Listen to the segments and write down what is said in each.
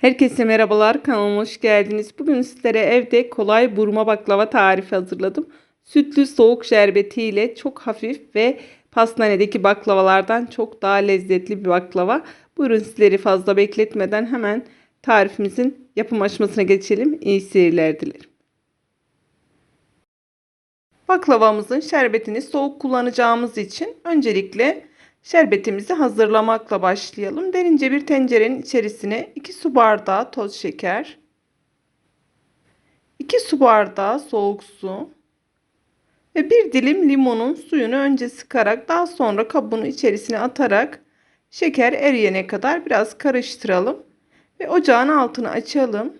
Herkese merhabalar kanalıma hoş geldiniz. Bugün sizlere evde kolay burma baklava tarifi hazırladım. Sütlü soğuk şerbeti ile çok hafif ve pastanedeki baklavalardan çok daha lezzetli bir baklava. Buyurun sizleri fazla bekletmeden hemen tarifimizin yapım aşamasına geçelim. İyi seyirler dilerim. Baklavamızın şerbetini soğuk kullanacağımız için öncelikle şerbetimizi hazırlamakla başlayalım. Derince bir tencerenin içerisine 2 su bardağı toz şeker, 2 su bardağı soğuk su ve bir dilim limonun suyunu önce sıkarak daha sonra kabını içerisine atarak şeker eriyene kadar biraz karıştıralım ve ocağın altını açalım.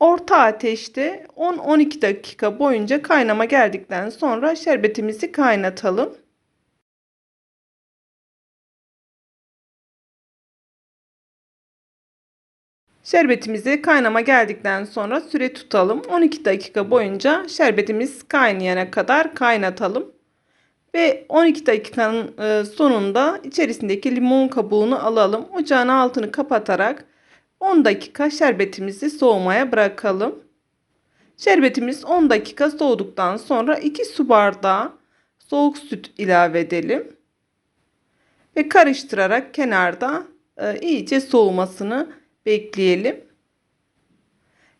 Orta ateşte 10-12 dakika boyunca kaynama geldikten sonra şerbetimizi kaynatalım. Şerbetimizi kaynama geldikten sonra süre tutalım. 12 dakika boyunca şerbetimiz kaynayana kadar kaynatalım. Ve 12 dakikanın e, sonunda içerisindeki limon kabuğunu alalım. Ocağın altını kapatarak 10 dakika şerbetimizi soğumaya bırakalım. Şerbetimiz 10 dakika soğuduktan sonra 2 su bardağı soğuk süt ilave edelim. Ve karıştırarak kenarda e, iyice soğumasını bekleyelim.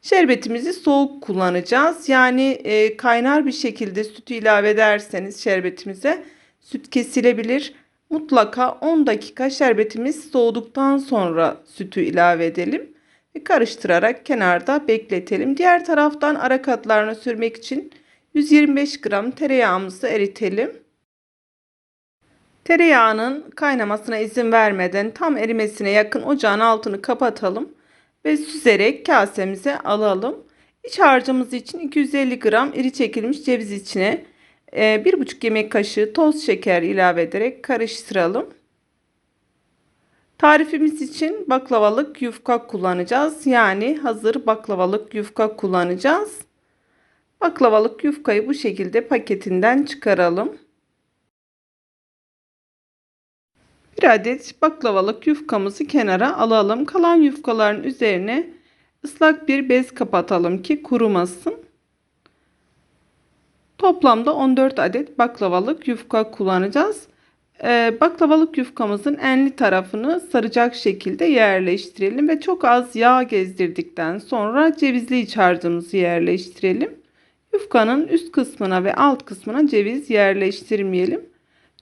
Şerbetimizi soğuk kullanacağız. Yani e, kaynar bir şekilde sütü ilave ederseniz şerbetimize süt kesilebilir. Mutlaka 10 dakika şerbetimiz soğuduktan sonra sütü ilave edelim. Ve karıştırarak kenarda bekletelim. Diğer taraftan ara katlarını sürmek için 125 gram tereyağımızı eritelim. Tereyağının kaynamasına izin vermeden tam erimesine yakın ocağın altını kapatalım ve süzerek kasemize alalım. İç harcımız için 250 gram iri çekilmiş ceviz içine 1,5 e, yemek kaşığı toz şeker ilave ederek karıştıralım. Tarifimiz için baklavalık yufka kullanacağız. Yani hazır baklavalık yufka kullanacağız. Baklavalık yufkayı bu şekilde paketinden çıkaralım. Bir adet baklavalık yufkamızı kenara alalım. Kalan yufkaların üzerine ıslak bir bez kapatalım ki kurumasın. Toplamda 14 adet baklavalık yufka kullanacağız. Ee, baklavalık yufkamızın enli tarafını saracak şekilde yerleştirelim ve çok az yağ gezdirdikten sonra cevizli iç harcımızı yerleştirelim. Yufkanın üst kısmına ve alt kısmına ceviz yerleştirmeyelim.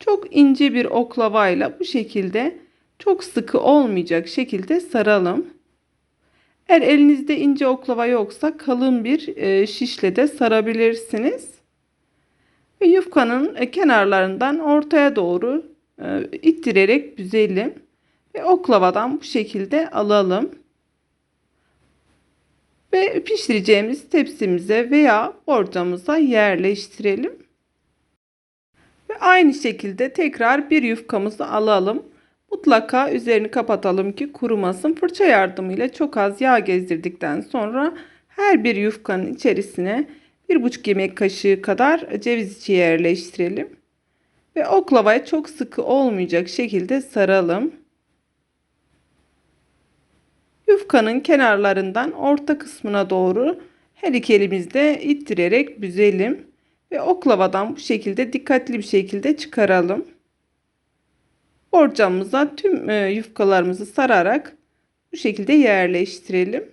Çok ince bir oklavayla bu şekilde çok sıkı olmayacak şekilde saralım. Eğer elinizde ince oklava yoksa kalın bir e, şişle de sarabilirsiniz. Ve yufkanın e, kenarlarından ortaya doğru e, ittirerek büzelim. Ve oklavadan bu şekilde alalım. Ve pişireceğimiz tepsimize veya borcamıza yerleştirelim. Ve aynı şekilde tekrar bir yufkamızı alalım. Mutlaka üzerini kapatalım ki kurumasın. Fırça yardımıyla çok az yağ gezdirdikten sonra her bir yufkanın içerisine 1,5 yemek kaşığı kadar ceviz içi yerleştirelim. Ve oklavayı çok sıkı olmayacak şekilde saralım. Yufkanın kenarlarından orta kısmına doğru her iki elimizde ittirerek büzelim. Ve oklavadan bu şekilde dikkatli bir şekilde çıkaralım. Borcamıza tüm e, yufkalarımızı sararak bu şekilde yerleştirelim.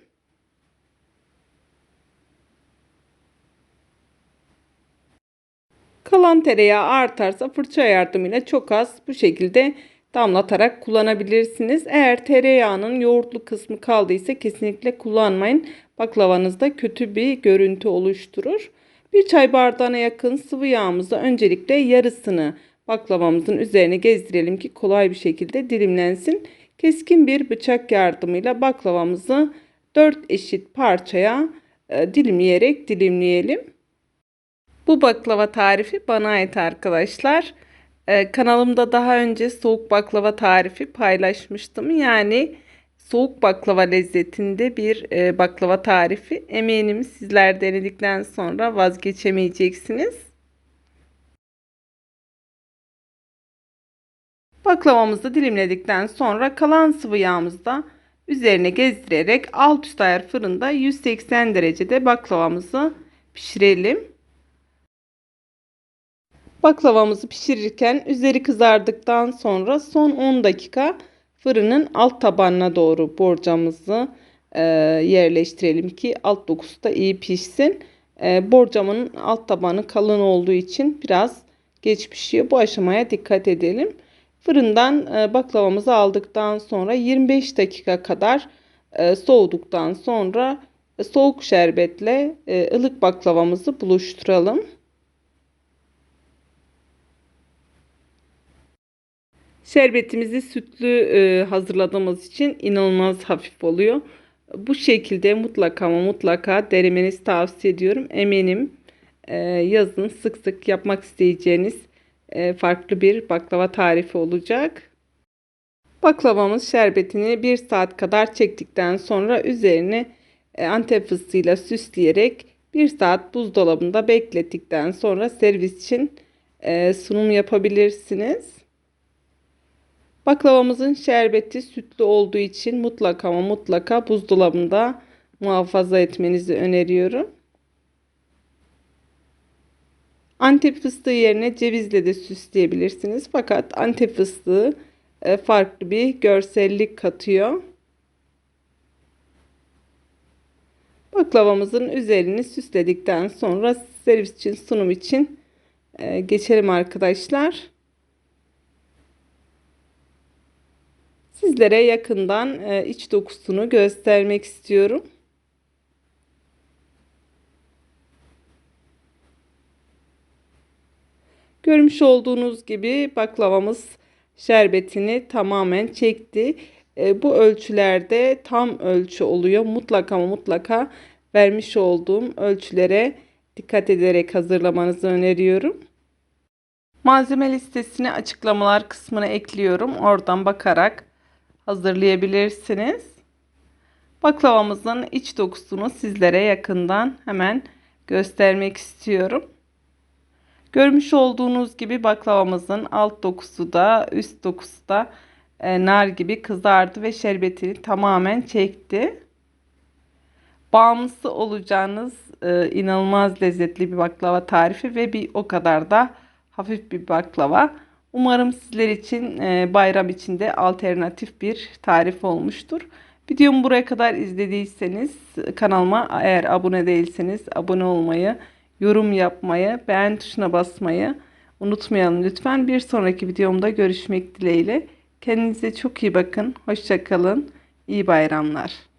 Kalan tereyağı artarsa fırça yardımıyla çok az bu şekilde damlatarak kullanabilirsiniz. Eğer tereyağının yoğurtlu kısmı kaldıysa kesinlikle kullanmayın. Baklavanızda kötü bir görüntü oluşturur. Bir çay bardağına yakın sıvı yağımızı öncelikle yarısını baklavamızın üzerine gezdirelim ki kolay bir şekilde dilimlensin. Keskin bir bıçak yardımıyla baklavamızı 4 eşit parçaya e, dilimleyerek dilimleyelim. Bu baklava tarifi bana ait arkadaşlar. Ee, kanalımda daha önce soğuk baklava tarifi paylaşmıştım. Yani soğuk baklava lezzetinde bir e, baklava tarifi. Eminim sizler denedikten sonra vazgeçemeyeceksiniz. Baklavamızı dilimledikten sonra kalan sıvı yağımızda üzerine gezdirerek alt üst ayar fırında 180 derecede baklavamızı pişirelim. Baklavamızı pişirirken üzeri kızardıktan sonra son 10 dakika fırının alt tabanına doğru borcamızı e, yerleştirelim ki alt dokusu da iyi pişsin. E, borcamın alt tabanı kalın olduğu için biraz geç pişiyor. Bu aşamaya dikkat edelim. Fırından e, baklavamızı aldıktan sonra 25 dakika kadar e, soğuduktan sonra e, soğuk şerbetle e, ılık baklavamızı buluşturalım. Şerbetimizi sütlü e, hazırladığımız için inanılmaz hafif oluyor. Bu şekilde mutlaka ama mutlaka denemenizi tavsiye ediyorum. Eminim e, yazın sık sık yapmak isteyeceğiniz e, farklı bir baklava tarifi olacak. Baklavamız şerbetini 1 saat kadar çektikten sonra üzerine e, antep fıstığıyla süsleyerek 1 saat buzdolabında beklettikten sonra servis için e, sunum yapabilirsiniz. Baklavamızın şerbeti sütlü olduğu için mutlaka ama mutlaka buzdolabında muhafaza etmenizi öneriyorum. Antep fıstığı yerine cevizle de süsleyebilirsiniz. Fakat antep fıstığı e, farklı bir görsellik katıyor. Baklavamızın üzerini süsledikten sonra servis için sunum için e, geçelim arkadaşlar. Sizlere yakından e, iç dokusunu göstermek istiyorum. Görmüş olduğunuz gibi baklavamız şerbetini tamamen çekti. E, bu ölçülerde tam ölçü oluyor. Mutlaka mutlaka vermiş olduğum ölçülere dikkat ederek hazırlamanızı öneriyorum. Malzeme listesini açıklamalar kısmına ekliyorum. Oradan bakarak hazırlayabilirsiniz. Baklavamızın iç dokusunu sizlere yakından hemen göstermek istiyorum. Görmüş olduğunuz gibi baklavamızın alt dokusu da üst dokusu da e, nar gibi kızardı ve şerbetini tamamen çekti. Bağımlısı olacağınız e, inanılmaz lezzetli bir baklava tarifi ve bir o kadar da hafif bir baklava. Umarım sizler için e, bayram içinde alternatif bir tarif olmuştur. Videomu buraya kadar izlediyseniz kanalıma eğer abone değilseniz abone olmayı, yorum yapmayı, beğen tuşuna basmayı unutmayalım lütfen. Bir sonraki videomda görüşmek dileğiyle. Kendinize çok iyi bakın. Hoşçakalın. İyi bayramlar.